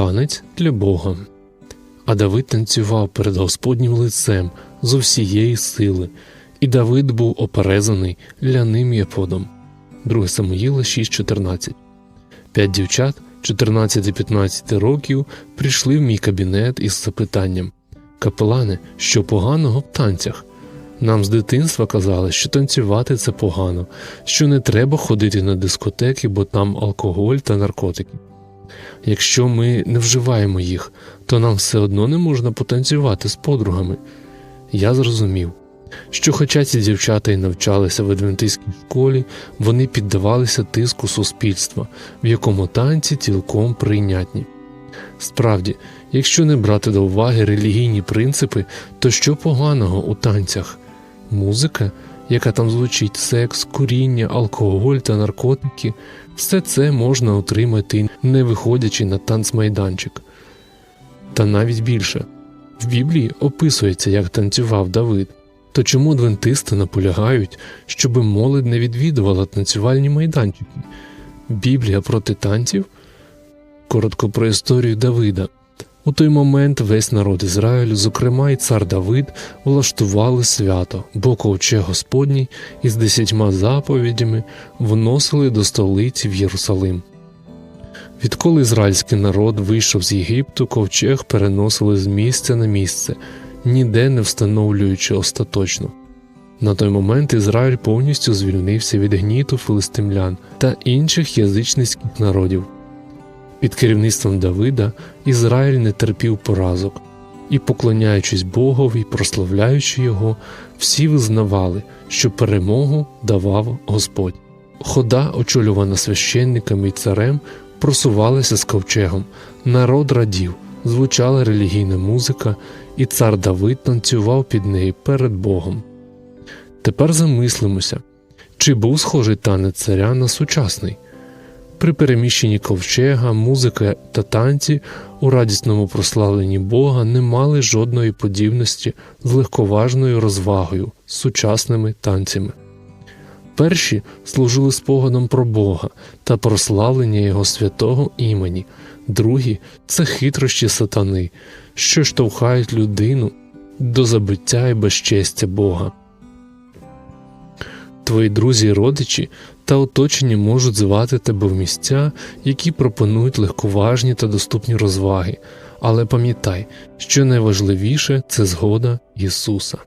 Танець для Бога. А Давид танцював перед Господнім лицем з усієї сили, і Давид був оперезаний ляним єподом. 2 Самуїла 6.14 П'ять дівчат 14-15 років прийшли в мій кабінет із запитанням Капелане, що поганого в танцях? Нам з дитинства казали, що танцювати це погано, що не треба ходити на дискотеки, бо там алкоголь та наркотики. Якщо ми не вживаємо їх, то нам все одно не можна потанцювати з подругами. Я зрозумів, що, хоча ці дівчата й навчалися в адвентистській школі, вони піддавалися тиску суспільства, в якому танці цілком прийнятні. Справді, якщо не брати до уваги релігійні принципи, то що поганого у танцях? Музика, яка там звучить, секс, куріння, алкоголь та наркотики, все це можна отримати, не виходячи на танцмайданчик. Та навіть більше в Біблії описується, як танцював Давид. То чому адвентисти наполягають, щоб молодь не відвідувала танцювальні майданчики? Біблія проти танців? Коротко про історію Давида. У той момент весь народ Ізраїлю, зокрема і цар Давид, влаштували свято, бо ковчег Господній із десятьма заповідями вносили до столиці в Єрусалим. Відколи ізраїльський народ вийшов з Єгипту, ковчег переносили з місця на місце, ніде не встановлюючи остаточно. На той момент Ізраїль повністю звільнився від гніту филистимлян та інших язичницьких народів. Під керівництвом Давида Ізраїль не терпів поразок, і, поклоняючись Богові, прославляючи його, всі визнавали, що перемогу давав Господь. Хода, очолювана священниками і царем, просувалася з ковчегом, народ радів, звучала релігійна музика, і цар Давид танцював під неї перед Богом. Тепер замислимося, чи був схожий танець царя на сучасний. При переміщенні ковчега, музика та танці у радісному прославленні Бога не мали жодної подібності з легковажною розвагою, сучасними танцями. Перші служили спогадом про Бога та прославлення Його святого імені, другі це хитрощі сатани, що штовхають людину до забиття і безчестя Бога. Твої друзі і родичі та оточення можуть звати тебе в місця, які пропонують легковажні та доступні розваги, але пам'ятай, що найважливіше це згода Ісуса.